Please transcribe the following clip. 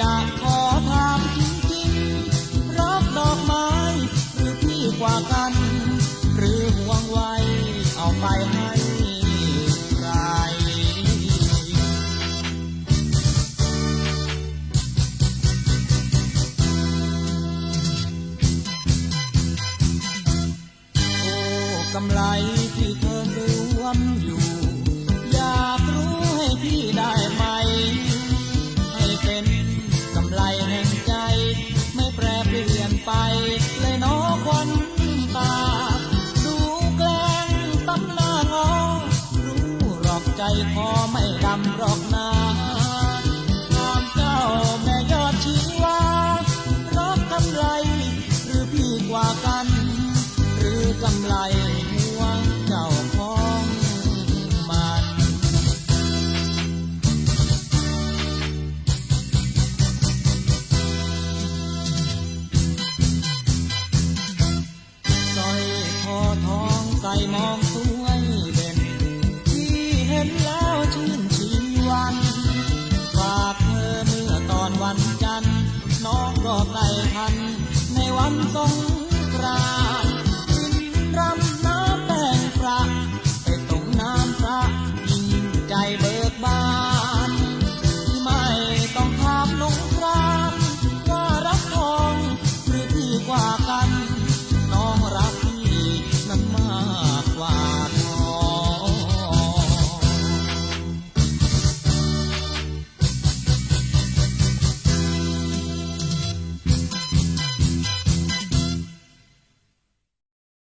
จะขอถามจริงๆรักดอกไม้หรือพี่กว่ากัน หรือห่วงไว้เอาไปให้ใคร โอ้กำไร คอไม่ดำรอกนาหามเจ้าแม่ยอดชีวารักกำไร หรือพี่กว่ากัน หรือกำไรห่วงเจ้าของมันสอยคอทองใส่มอง